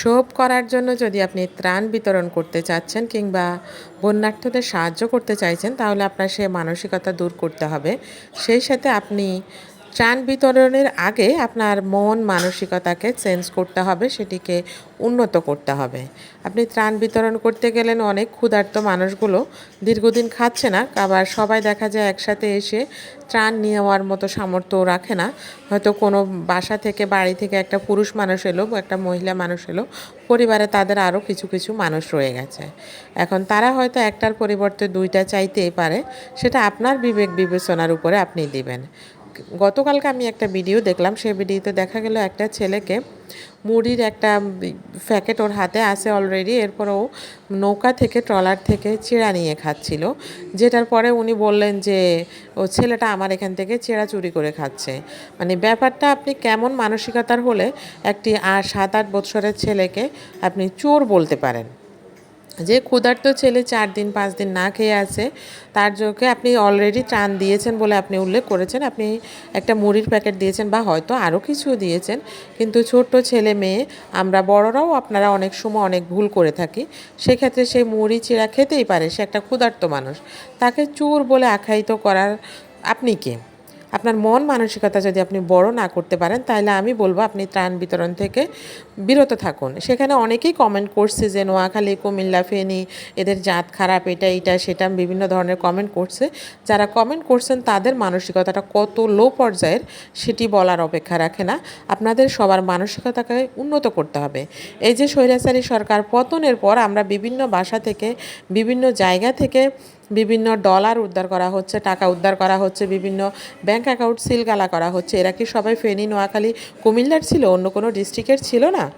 Shove করার জন্য যদি আপনি ত্রাণ বিতরণ করতে চাচ্ছেন কিংবা বন্যার্থদের সাহায্য করতে চাইছেন, তাহলে আপনার সে মানসিকতা দূর করতে হবে। সেই সাথে আপনি ত্রাণ বিতরণের আগে আপনার মন মানসিকতাকে চেঞ্জ করতে হবে, সেটিকে উন্নত করতে হবে। আপনি ত্রাণ বিতরণ করতে গেলেন অনেক ক্ষুধার্ত মানুষগুলো, দীর্ঘদিন খাচ্ছে না, আবার সবাই দেখা যায় একসাথে এসে ত্রাণ নেওয়ার মতো সামর্থ্য রাখে না। হয়তো কোনো বাসা থেকে বাড়ি থেকে একটা পুরুষ মানুষ এলো, একটা মহিলা মানুষ এলো, পরিবারে তাদের আরও কিছু কিছু মানুষ রয়ে গেছে। এখন তারা হয়তো একটার পরিবর্তে দুইটা চাইতেই পারে, সেটা আপনার বিবেক বিবেচনার উপরে আপনি দিবেন। গতকালকে আমি একটা ভিডিও দেখলাম, সেই ভিডিওতে দেখা গেল একটা ছেলেকে মুড়ির একটা প্যাকেট ওর হাতে আছে অলরেডি এরপর ও নৌকা থেকে, ট্রলার থেকে চেরা নিয়ে খাচ্ছিল। যেটার পরে উনি বললেন যে, ও ছেলেটা আমার এখান থেকে চেরা চুরি করে খাচ্ছে। মানে ব্যাপারটা আপনি কেমন মানসিকতার হলে একটি সাত আট বছরের ছেলেকে আপনি চোর বলতে পারেন। যে ক্ষুধার্ত ছেলে চার দিন, পাঁচ দিন না খেয়ে আছে, তার চোখে আপনি অলরেডি ত্রাণ দিয়েছেন বলে আপনি উল্লেখ করেছেন। আপনি একটা মুড়ির প্যাকেট দিয়েছেন বা হয়তো আরও কিছু দিয়েছেন। কিন্তু ছোট্ট ছেলে মেয়ে, আমরা বড়রাও আপনারা অনেক সময় অনেক ভুল করে থাকি। সেক্ষেত্রে সেই মুড়ি চিরা খেতেই পারে, সে একটা ক্ষুধার্ত মানুষ। তাকে চোর বলে আখ্যায়িত করার আপনি কে? আপনার মন মানসিকতা যদি আপনি বড় না করতে পারেন, তাহলে আমি বলব আপনি ত্রাণ বিতরণ থেকে বিরত থাকুন। সেখানে অনেকেই কমেন্ট করছে যে, নোয়াখালী, কুমিল্লা, ফেনী, এদের জাত খারাপ, এটা এটা, সেটা, বিভিন্ন ধরনের কমেন্ট করছে। যারা কমেন্ট করছেন, তাদের মানসিকতাটা কত লো পর্যায়ের, সেটি বলার অপেক্ষা রাখে না। আপনাদের সবার মানসিকতাকে উন্নত করতে হবে। এই যে স্বৈরাচারী সরকার পতনের পর আমরা বিভিন্ন বাসা থেকে, বিভিন্ন জায়গা থেকে বিভিন্ন ডলার উদ্ধার করা হচ্ছে, টাকা উদ্ধার করা হচ্ছে, বিভিন্ন ব্যাংক অ্যাকাউন্ট সিলগালা করা হচ্ছে। এরা কি সবাই ফেনী, নোয়াখালী, কুমিল্লার ছিল? অন্য কোনো ডিস্ট্রিক্টের ছিল না?